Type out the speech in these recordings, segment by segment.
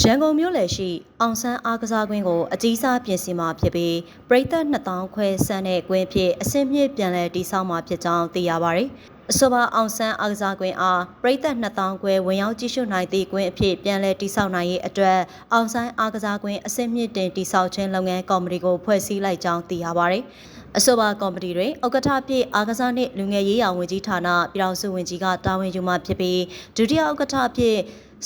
ရန်ကုန်မြို့လယ်ရှိအောင်ဆန်းအားကစားကွင်းကိုအကြီးစားပြင်ဆင်မှာဖြစ်ပြီးပြည်သက်2000ခွဲဆန်းတဲ့ကွင်းဖြစ်အစင်းမြင့်ပြန်လည်တည်ဆောက်မှာဖြစ်ကြောင်းသိရပါဗျ။အဆိုပါအောင်ဆန်းအားကစားကွင်းအားပြည်သက်2000ခွဲဝင်ရောက်ကြည့်ရှုနိုင်သည့်ကွင်းအဖြစ်ပြန်လည်တည်ဆောက်နိုင်ရေးအတွက်အောင်ဆန်းအားကစားကွင်းအစင်းမြင့်တင်တည်ဆောက်ခြင်းလုပ်ငန်းကော်မတီကိုဖွဲ့စည်းလိုက်ကြောင်းသိရပါဗျ။ အဆိုပါကော်မတီတွင်ဥက္ကဋ္ဌပြည့်အာကစားနှင့်လူငယ်ရေးရာဝန်ကြီးဌာနပြည်ထောင်စုဝန်ကြီးကတာဝန်ယူမှဖြစ်ပြီးဒုတိယဥက္ကဋ္ဌပြည့်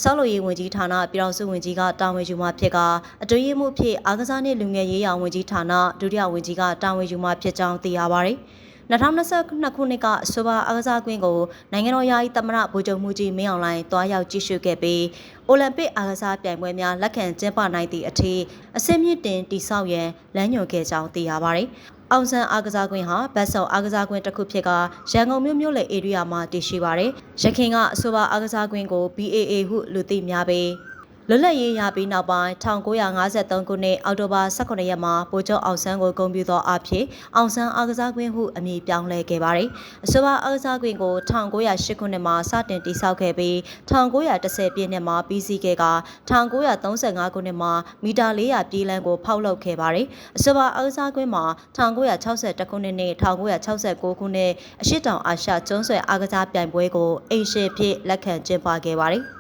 ဆောက်လုပ်ရေးဝန်ကြီးဌာနပြည်ထောင်စုဝန်ကြီးကတာဝန်ယူမှဖြစ်ကအတွင်းရေးမှူးဖြစ်အာကစားနှင့်လူငယ်ရေးရာဝန်ကြီးဌာနဒုတိယဝန်ကြီးကတာဝန်ယူမှဖြစ်ကြောင်းသိရပါဗျ။2022ခုနှစ်ကအဆိုပါအားကစားကွင်းကိုနိုင်ငံတော်ယာယီသမ္မတဗိုလ်ချုပ်မှုကြီးမင်းအောင်လှိုင်တွားရောက်ကြည့်ရှုခဲ့ပြီးအိုလံပစ်အားကစားပြိုင်ပွဲများလက်ခံကျင်းပနိုင်သည့်အထိအဆင့်မြင့်တင်တိစောက်ရန်လမ်းညွှန်ခဲ့ကြောင်းသိရပါတယ်။ အောင်ဆန်းအားကစားကွင်းဟာဘတ်ဆော်အားကစားကွင်းတစ်ခုဖြစ်ကရန်ကုန်မြို့မြို့လယ်ဧရိယာမှာတည်ရှိပါတယ်။ရခိုင်ကအဆိုပါအားကစားကွင်းကို BAA ဟုလူသိများပြီး လွတ်လပ်ရေးရပြီးနောက်ပိုင်း1953ခုနှစ်အောက်တိုဘာ18ရက်မှာဗိုလ်ချုပ်အောင်ဆန်းကိုဂုဏ်ပြုသောအဖြစ်အောင်ဆန်းအားကစားကွင်းဟုအမည်ပြောင်းလဲခဲ့ပါတယ်။အဆိုပါအားကစားကွင်းကို1908ခုနှစ်မှာစတင်တည်ဆောက်ခဲ့ပြီး1910ပြည့်နှစ်မှာပြီးစီးခဲ့က1935ခုနှစ်မှာမီတာ400ပြေးလမ်းကိုဖောက်လုပ်ခဲ့ပါတယ်။အဆိုပါအားကစားကွင်းမှာ1962ခုနှစ်နဲ့1969ခုနှစ်အရှိတောင်အာရှကျွန်းဆွယ်အားကစားပြိုင်ပွဲကိုအိမ်ရှင်ဖြစ်လက်ခံကျင်းပခဲ့ပါတယ်။